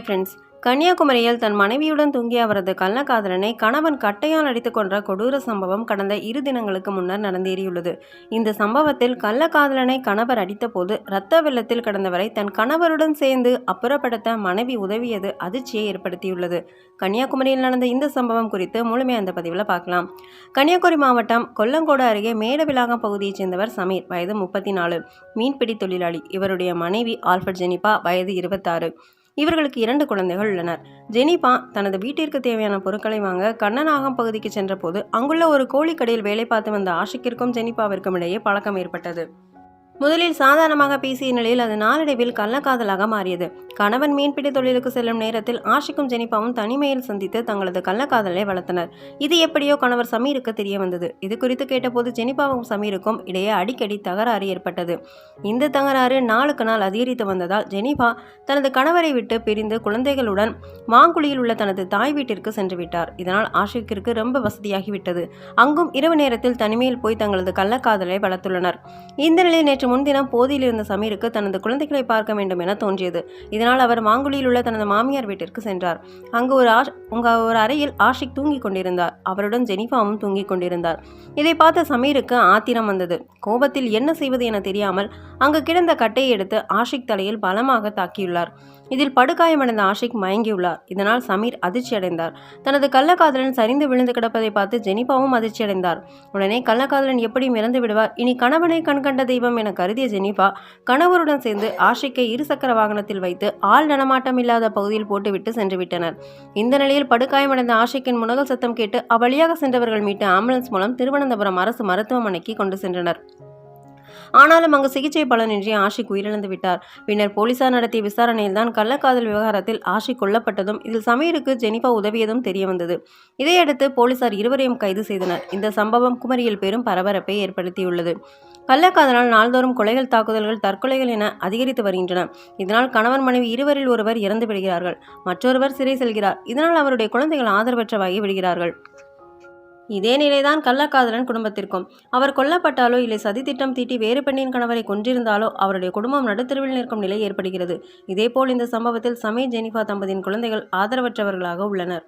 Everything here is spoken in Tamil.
ஃப்ரெண்ட்ஸ் கன்னியாகுமரியில் தன் மனைவியுடன் தூங்கிய அவரது கள்ளக்காதலனை கணவன் கட்டையால் அடித்துக் கொன்ற கொடூர சம்பவம் கடந்த இரு தினங்களுக்கு முன்னர் நடந்தேறியுள்ளது. இந்த சம்பவத்தில் கள்ளக்காதலனை கணவர் அடித்தபோது இரத்த வெள்ளத்தில் கடந்தவரை தன் கணவருடன் சேர்ந்து அப்புறப்படுத்த மனைவி உதவியது அதிர்ச்சியை ஏற்படுத்தியுள்ளது. கன்னியாகுமரியில் நடந்த இந்த சம்பவம் குறித்து முழுமையாக அந்த பதிவில் பார்க்கலாம். கன்னியாகுமரி மாவட்டம் கொல்லங்கோடு அருகே மேடவிலாகம் பகுதியைச் சேர்ந்தவர் சமீர் வயது முப்பத்தி நாலு மீன்பிடி தொழிலாளி. இவருடைய மனைவி ஆல்ஃபர்ட் ஜெனிபா வயது இருபத்தாறு. இவர்களுக்கு இரண்டு குழந்தைகள் உள்ளனர். ஜெனிபா தனது வீட்டிற்கு தேவையான பொருட்களை வாங்க கண்ணநாகம் பகுதிக்கு சென்றபோது அங்குள்ள ஒரு கோழிக்கடையில் வேலை பார்த்து வந்த ஆஷிக்கிற்கும் ஜெனிபாவிற்கும் இடையே பழக்கம் ஏற்பட்டது. முதலில் சாதாரணமாக பேசிய நிலையில் அது நாளடைவில் கள்ளக்காதலாக மாறியது. கணவன் மீன்பிடி தொழிலுக்கு செல்லும் நேரத்தில் ஆஷிக்கும் ஜெனிபாவும் தனிமையில் சந்தித்து தங்களது கள்ளக்காதலை வளர்த்தனர். இது எப்படியோ கணவர் சமீருக்கு தெரிய வந்தது. இது குறித்து கேட்டபோது ஜெனிபாவும் சமீருக்கும் இடையே அடிக்கடி தகராறு ஏற்பட்டது. இந்த தகராறு நாளுக்கு நாள் அதிகரித்து வந்ததால் ஜெனிபா தனது கணவரை விட்டு பிரிந்து குழந்தைகளுடன் மாங்குழியில் உள்ள தனது தாய் வீட்டிற்கு சென்று விட்டார். இதனால் ஆஷிக்கிற்கு ரொம்ப வசதியாகிவிட்டது. அங்கும் இரவு நேரத்தில் தனிமையில் போய் தங்களது கள்ளக்காதலை வளர்த்துள்ளனர். இந்த நிலையில் நேற்று முன்தினம் போதியில் இருந்த சமீருக்கு தனது குழந்தைகளை பார்க்க வேண்டும் என தோன்றியது. இதனால் அவர் மாங்குழியில் உள்ள தனது மாமியார் வீட்டிற்கு சென்றார். அங்கு ஒரு ஆஷ் உங்க ஒரு அறையில் ஆஷிக் தூங்கிக் கொண்டிருந்தார். அவருடன் ஜெனிஃபாவும் தூங்கிக் கொண்டிருந்தார். இதை பார்த்த சமீருக்கு ஆத்திரம் வந்தது. கோபத்தில் என்ன செய்வது என தெரியாமல் அங்கு கிடந்த கட்டையை எடுத்து ஆஷிக் தலையில் பலமாக தாக்கியுள்ளார். இதில் படுகாயமடைந்த ஆஷிக் மயங்கியுள்ளார். இதனால் சமீர் அதிர்ச்சி அடைந்தார். தனது கள்ளக்காதலன் சரிந்து விழுந்து கிடப்பதை பார்த்து ஜெனிபாவும் அதிர்ச்சி அடைந்தார். உடனே கள்ளக்காதலன் எப்படியும் இறந்து விடுவார். இனி கணவனை கண்கண்ட தெய்வம் என கருதிய ஜெனிபா கணவருடன் சேர்ந்து ஆஷிக்கை இருசக்கர வாகனத்தில் வைத்து ஆள் நடமாட்டம் இல்லாத பகுதியில் போட்டுவிட்டு சென்றுவிட்டனர். இந்த நிலையில் படுகாயமடைந்த ஆஷிக்கின் முனகல் சத்தம் கேட்டு அவ்வழியாக சென்றவர்கள் மீட்டு ஆம்புலன்ஸ் மூலம் திருவனந்தபுரம் அரசு மருத்துவமனைக்கு கொண்டு சென்றனர். ஆனாலும் அங்கு சிகிச்சை பலனின்றி ஆஷிக் உயிரிழந்து விட்டார். பின்னர் போலீசார் நடத்திய விசாரணையில் தான் கள்ளக்காதல் விவகாரத்தில் ஆஷிக் கொல்லப்பட்டதும் இதில் சமீருக்கு ஜெனிபா உதவியதும் தெரியவந்தது இதையடுத்து போலீசார் இருவரையும் கைது செய்தனர். இந்த சம்பவம் குமரியில் பெரும் பரபரப்பை ஏற்படுத்தியுள்ளது. கள்ளக்காதலால் நாள்தோறும் கொலைகள் தாக்குதல்கள் தற்கொலைகள் என அதிகரித்து வருகின்றன. இதனால் கணவன் மனைவி இருவரில் ஒருவர் இறந்து விடுகிறார்கள். மற்றொருவர் சிறை செல்கிறார். இதனால் அவருடைய குழந்தைகள் ஆதரவற்றவாகி விடுகிறார்கள். இதே நிலைதான் கள்ளக்காதலன் குடும்பத்திற்கும். அவர் கொல்லப்பட்டாலோ இல்லை சதித்திட்டம் தீட்டி வேறு பெண்ணின் கணவரை கொன்றிருந்தாலோ அவருடைய குடும்பம் நடுத்தருவில் நிற்கும் நிலை ஏற்படுகிறது. இதேபோல் இந்த சம்பவத்தில் சமீர் ஜெனிஃபா தம்பதியின் குழந்தைகள் ஆதரவற்றவர்களாக உள்ளனர்.